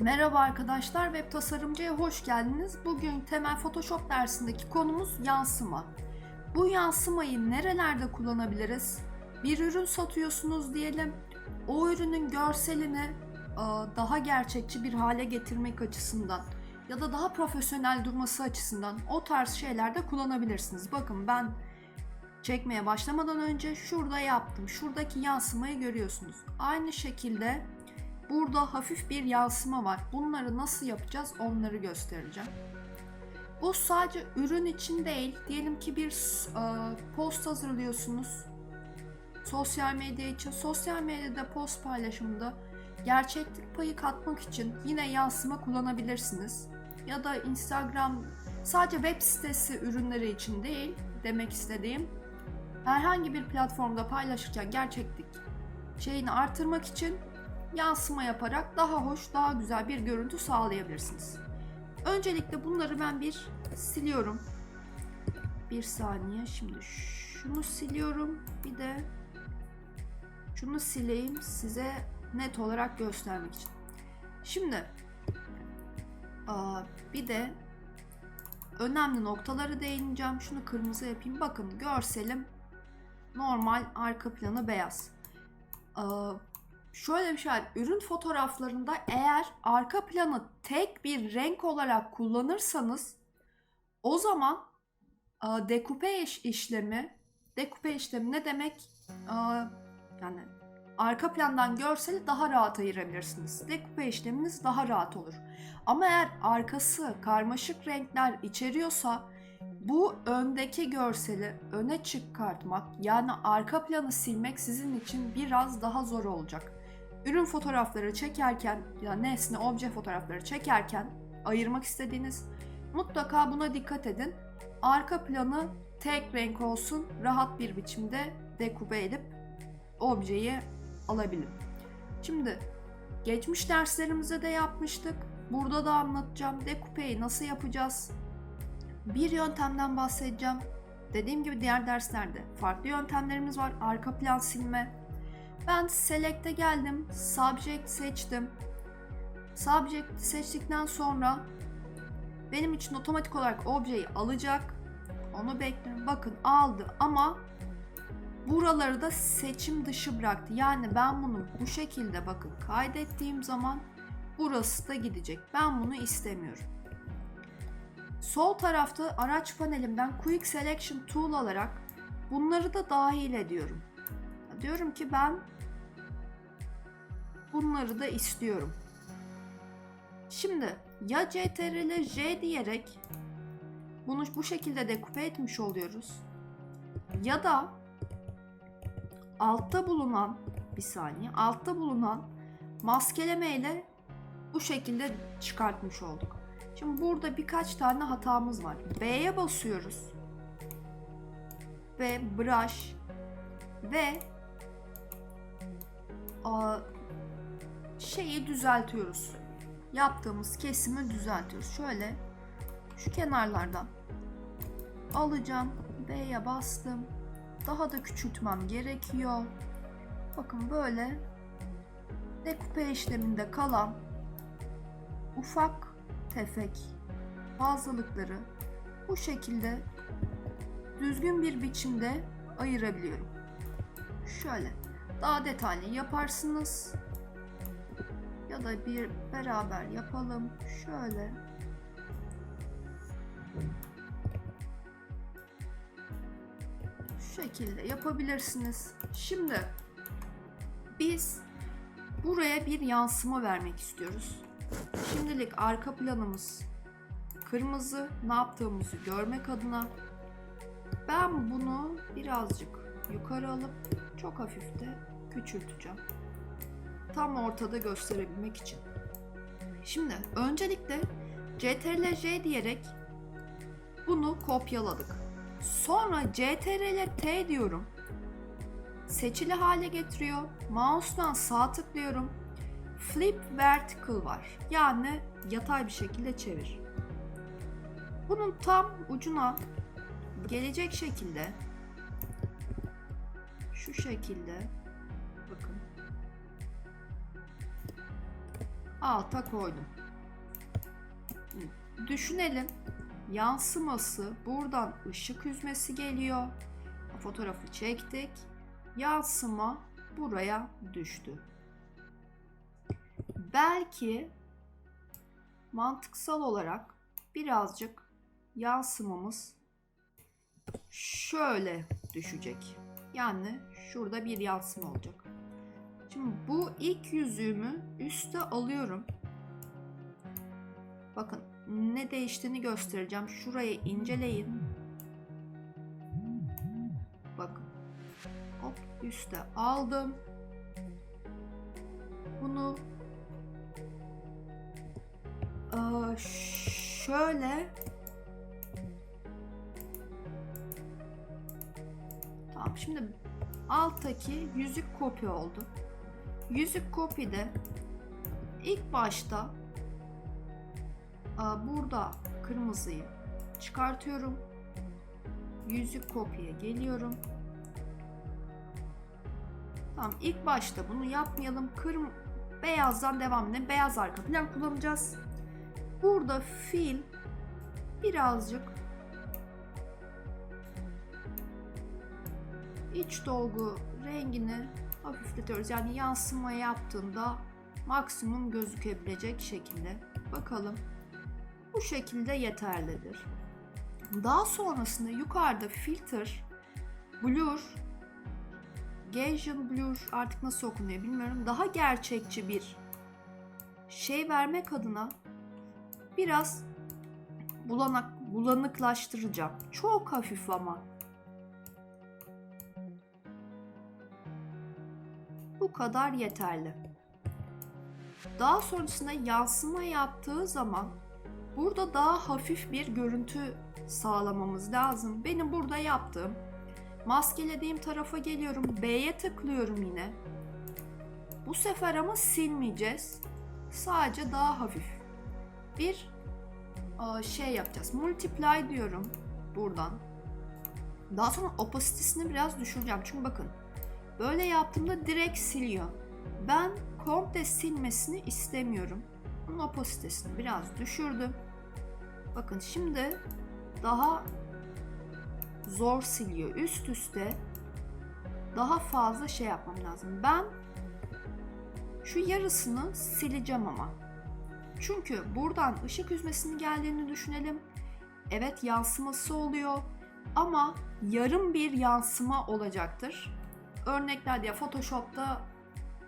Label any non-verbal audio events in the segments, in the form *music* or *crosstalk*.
Merhaba arkadaşlar, Web Tasarımcı'ya hoş geldiniz. Bugün temel Photoshop dersindeki konumuz yansıma. Bu yansımayı nerelerde kullanabiliriz? Bir ürün satıyorsunuz diyelim. O ürünün görselini daha gerçekçi bir hale getirmek açısından ya da daha profesyonel durması açısından o tarz şeylerde kullanabilirsiniz. Bakın ben çekmeye başlamadan önce şurada yaptım. Şuradaki yansımayı görüyorsunuz. Aynı şekilde Burada hafif bir yansıma var. Bunları nasıl yapacağız onları göstereceğim. Bu sadece ürün için değil. Diyelim ki bir e, post hazırlıyorsunuz. Sosyal medya için. Sosyal medyada post paylaşımında gerçeklik payı katmak için yine yansıma kullanabilirsiniz. Ya da Instagram sadece web sitesi ürünleri için değil demek istediğim. Herhangi bir platformda paylaşırken gerçeklik şeyini artırmak için yansıma yaparak daha hoş, daha güzel bir görüntü sağlayabilirsiniz. Öncelikle bunları ben bir siliyorum. Bir saniye. Şimdi şunu siliyorum. Bir de şunu sileyim size net olarak göstermek için. Şimdi bir de önemli noktaları değineceğim. Şunu kırmızı yapayım. Bakın görselim normal arka planı beyaz şöyle bir şey var. Ürün fotoğraflarında eğer arka planı tek bir renk olarak kullanırsanız o zaman e, dekupe iş, işlemi dekupe işlemi ne demek? E, yani arka plandan görseli daha rahat ayırabilirsiniz. Dekupe işleminiz daha rahat olur. Ama eğer arkası karmaşık renkler içeriyorsa bu öndeki görseli öne çıkartmak yani arka planı silmek sizin için biraz daha zor olacak ürün fotoğrafları çekerken ya nesne, obje fotoğrafları çekerken ayırmak istediğiniz mutlaka buna dikkat edin. Arka planı tek renk olsun, rahat bir biçimde dekube edip objeyi alabilin. Şimdi geçmiş derslerimizde de yapmıştık. Burada da anlatacağım. Dekupeyi nasıl yapacağız? Bir yöntemden bahsedeceğim. Dediğim gibi diğer derslerde farklı yöntemlerimiz var. Arka plan silme, ben Select'e geldim. Subject seçtim. Subject seçtikten sonra benim için otomatik olarak objeyi alacak. Onu bekliyorum. Bakın aldı ama buraları da seçim dışı bıraktı. Yani ben bunu bu şekilde bakın kaydettiğim zaman burası da gidecek. Ben bunu istemiyorum. Sol tarafta araç panelimden Quick Selection Tool alarak bunları da dahil ediyorum. Diyorum ki ben bunları da istiyorum. Şimdi ya CTRL J diyerek bunu bu şekilde dekupe etmiş oluyoruz. Ya da altta bulunan bir saniye altta bulunan maskeleme ile bu şekilde çıkartmış olduk. Şimdi burada birkaç tane hatamız var. B'ye basıyoruz. Ve brush ve şeyi düzeltiyoruz. Yaptığımız kesimi düzeltiyoruz. Şöyle şu kenarlardan alacağım. B'ye bastım. Daha da küçültmem gerekiyor. Bakın böyle dekupe işleminde kalan ufak tefek fazlalıkları bu şekilde düzgün bir biçimde ayırabiliyorum. Şöyle daha detaylı yaparsınız ya da bir beraber yapalım. Şöyle. Şu şekilde yapabilirsiniz. Şimdi biz buraya bir yansıma vermek istiyoruz. Şimdilik arka planımız kırmızı. Ne yaptığımızı görmek adına ben bunu birazcık yukarı alıp çok hafif de küçülteceğim tam ortada gösterebilmek için. Şimdi öncelikle CTRL J diyerek bunu kopyaladık. Sonra CTRL T diyorum. Seçili hale getiriyor. Mouse'dan sağ tıklıyorum. Flip Vertical var. Yani yatay bir şekilde çevir. Bunun tam ucuna gelecek şekilde şu şekilde alta koydum. Düşünelim. Yansıması buradan ışık hüzmesi geliyor. Fotoğrafı çektik. Yansıma buraya düştü. Belki mantıksal olarak birazcık yansımamız şöyle düşecek. Yani şurada bir yansıma olacak. Şimdi bu ilk yüzüğümü üste alıyorum. Bakın ne değiştiğini göstereceğim. Şurayı inceleyin. Bakın. Hop üste aldım. Bunu şöyle Tamam şimdi alttaki yüzük kopya oldu. Yüzük kopide ilk başta burada kırmızıyı çıkartıyorum. Yüzük kopya geliyorum. Tamam ilk başta bunu yapmayalım. Kırm beyazdan devam edelim. Beyaz arka plan kullanacağız. Burada fil birazcık iç dolgu rengini hafifletiyoruz. Yani yansıma yaptığında maksimum gözükebilecek şekilde. Bakalım. Bu şekilde yeterlidir. Daha sonrasında yukarıda filter, blur, Gaussian blur artık nasıl okunuyor bilmiyorum. Daha gerçekçi bir şey vermek adına biraz bulanak, bulanıklaştıracağım. Çok hafif ama. Bu kadar yeterli. Daha sonrasında yansıma yaptığı zaman burada daha hafif bir görüntü sağlamamız lazım. Benim burada yaptığım maskelediğim tarafa geliyorum. B'ye tıklıyorum yine. Bu sefer ama silmeyeceğiz. Sadece daha hafif bir aa, şey yapacağız. Multiply diyorum buradan. Daha sonra opacitesini biraz düşüreceğim. Çünkü bakın böyle yaptığımda direkt siliyor. Ben komple silmesini istemiyorum. Bunun opacitesini biraz düşürdüm. Bakın şimdi daha zor siliyor. Üst üste daha fazla şey yapmam lazım. Ben şu yarısını sileceğim ama. Çünkü buradan ışık hüzmesinin geldiğini düşünelim. Evet yansıması oluyor ama yarım bir yansıma olacaktır. Örnekler diye Photoshop'ta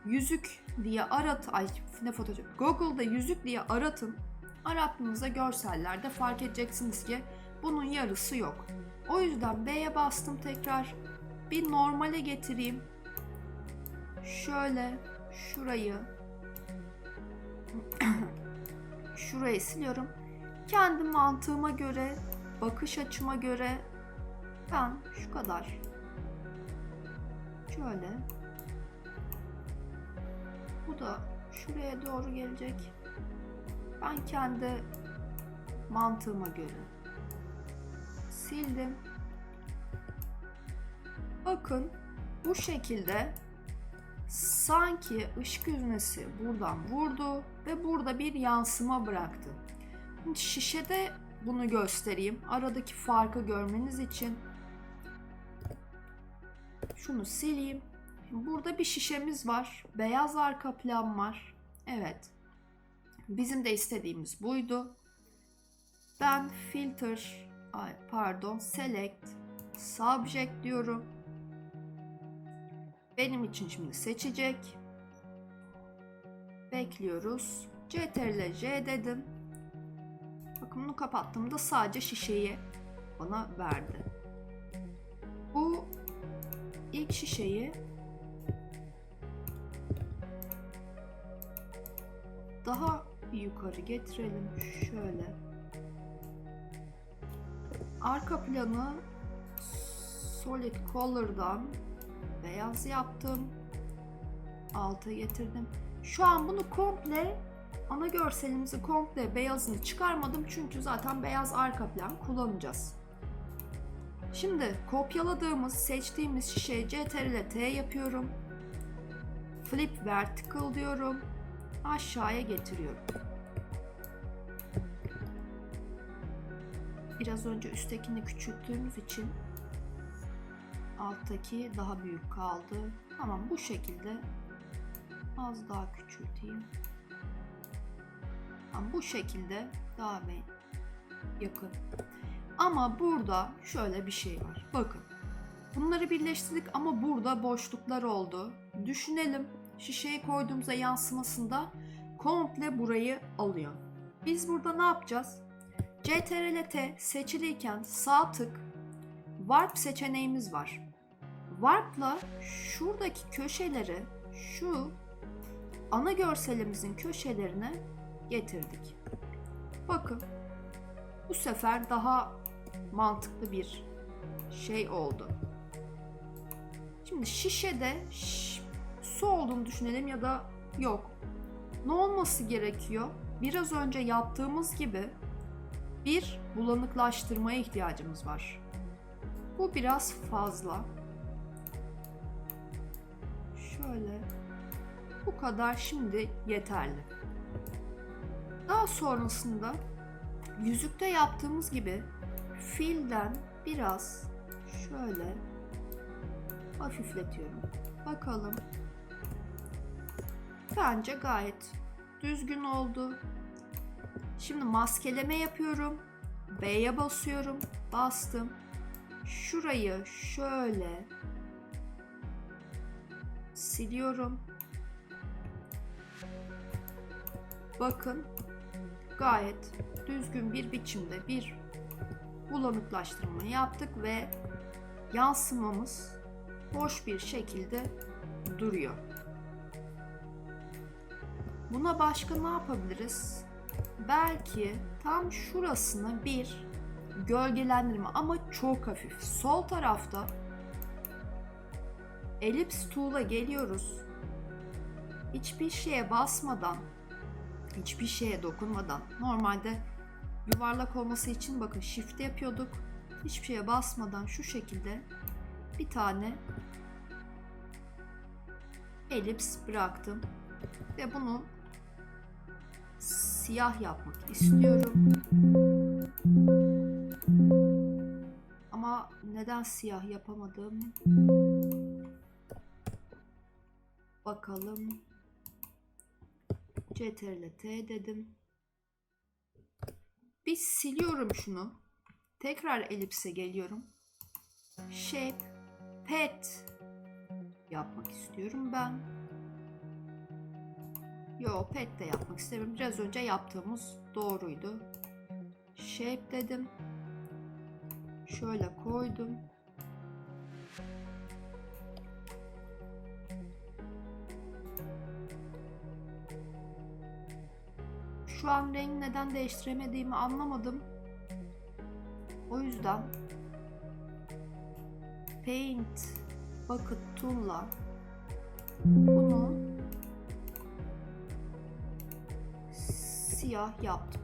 yüzük diye arat ay ne Photoshop Google'da yüzük diye aratın. Arattığınızda görsellerde fark edeceksiniz ki bunun yarısı yok. O yüzden B'ye bastım tekrar. Bir normale getireyim. Şöyle şurayı *clears throat* şurayı siliyorum. Kendi mantığıma göre, bakış açıma göre ben şu kadar şöyle bu da şuraya doğru gelecek. Ben kendi mantığıma göre sildim. Bakın bu şekilde sanki ışık yüznesi buradan vurdu ve burada bir yansıma bıraktı. Şimdi şişede bunu göstereyim. Aradaki farkı görmeniz için şunu sileyim. Burada bir şişemiz var. Beyaz arka plan var. Evet. Bizim de istediğimiz buydu. Ben filter, ay pardon, select, subject diyorum. Benim için şimdi seçecek. Bekliyoruz. Ctrl J dedim. Bakın bunu kapattığımda sadece şişeyi bana verdi. İlk şişeyi daha yukarı getirelim şöyle. Arka planı solid color'dan beyaz yaptım. Alta getirdim. Şu an bunu komple ana görselimizi komple beyazını çıkarmadım çünkü zaten beyaz arka plan kullanacağız. Şimdi kopyaladığımız, seçtiğimiz şişeye CTRL T yapıyorum. Flip vertical diyorum. aşağıya getiriyorum. Biraz önce üsttekini küçülttüğümüz için alttaki daha büyük kaldı. Tamam bu şekilde az daha küçülteyim. Tamam, bu şekilde daha yakın. Ama burada şöyle bir şey var. Bakın. Bunları birleştirdik ama burada boşluklar oldu. Düşünelim. Şişeyi koyduğumuzda yansımasında komple burayı alıyor. Biz burada ne yapacağız? CTRL-T seçiliyken sağ tık Warp seçeneğimiz var. Warp'la şuradaki köşeleri şu ana görselimizin köşelerine getirdik. Bakın bu sefer daha mantıklı bir şey oldu. Şimdi şişede şş, su olduğunu düşünelim ya da yok. Ne olması gerekiyor? Biraz önce yaptığımız gibi bir bulanıklaştırmaya ihtiyacımız var. Bu biraz fazla. Şöyle. Bu kadar şimdi yeterli. Daha sonrasında yüzükte yaptığımız gibi filden biraz şöyle hafifletiyorum. Bakalım. Bence gayet düzgün oldu. Şimdi maskeleme yapıyorum. B'ye basıyorum. Bastım. Şurayı şöyle siliyorum. Bakın gayet düzgün bir biçimde bir bulanıklaştırma yaptık ve yansımamız hoş bir şekilde duruyor. Buna başka ne yapabiliriz? Belki tam şurasına bir gölgelendirme ama çok hafif. Sol tarafta elips tool'a geliyoruz. Hiçbir şeye basmadan, hiçbir şeye dokunmadan. Normalde yuvarlak olması için bakın shift yapıyorduk. Hiçbir şeye basmadan şu şekilde bir tane elips bıraktım ve bunu siyah yapmak istiyorum. Ama neden siyah yapamadım? Bakalım. CTRL T dedim. Bir siliyorum şunu. Tekrar elipse geliyorum. Shape Pet yapmak istiyorum ben. Yo pet de yapmak istemiyorum. Biraz önce yaptığımız doğruydu. Shape dedim. Şöyle koydum. Şu an rengi neden değiştiremediğimi anlamadım. O yüzden Paint Bucket Tool'la bunu siyah yaptım.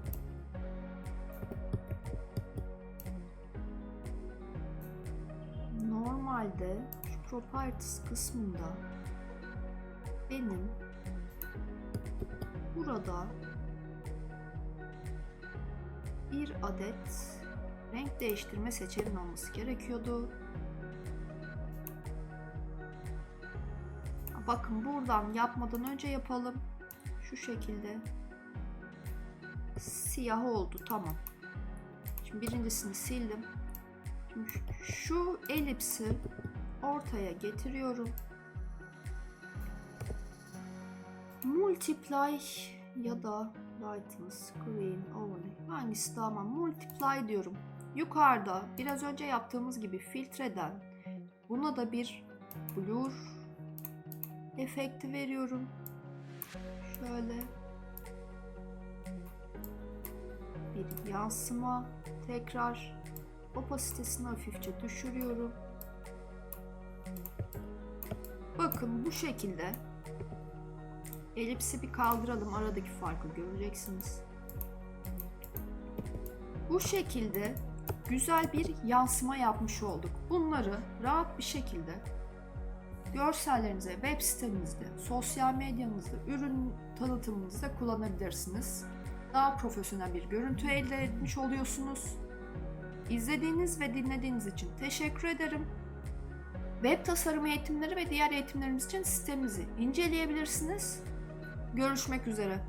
Normalde şu properties kısmında benim burada bir adet renk değiştirme seçeneği olması gerekiyordu. Bakın buradan yapmadan önce yapalım. Şu şekilde siyah oldu tamam. Şimdi birincisini sildim. Şimdi şu elipsi ortaya getiriyorum. Multiply ya da lighten screen overlay hangisi daha ama multiply diyorum. Yukarıda biraz önce yaptığımız gibi filtreden buna da bir blur efekti veriyorum. Şöyle bir yansıma tekrar opasitesini hafifçe düşürüyorum. Bakın bu şekilde elipsi bir kaldıralım aradaki farkı göreceksiniz. Bu şekilde güzel bir yansıma yapmış olduk. Bunları rahat bir şekilde görsellerinizi web sitenizde, sosyal medyanızda, ürün tanıtımınızda kullanabilirsiniz. Daha profesyonel bir görüntü elde etmiş oluyorsunuz. İzlediğiniz ve dinlediğiniz için teşekkür ederim. Web tasarım eğitimleri ve diğer eğitimlerimiz için sitemizi inceleyebilirsiniz. Görüşmek üzere.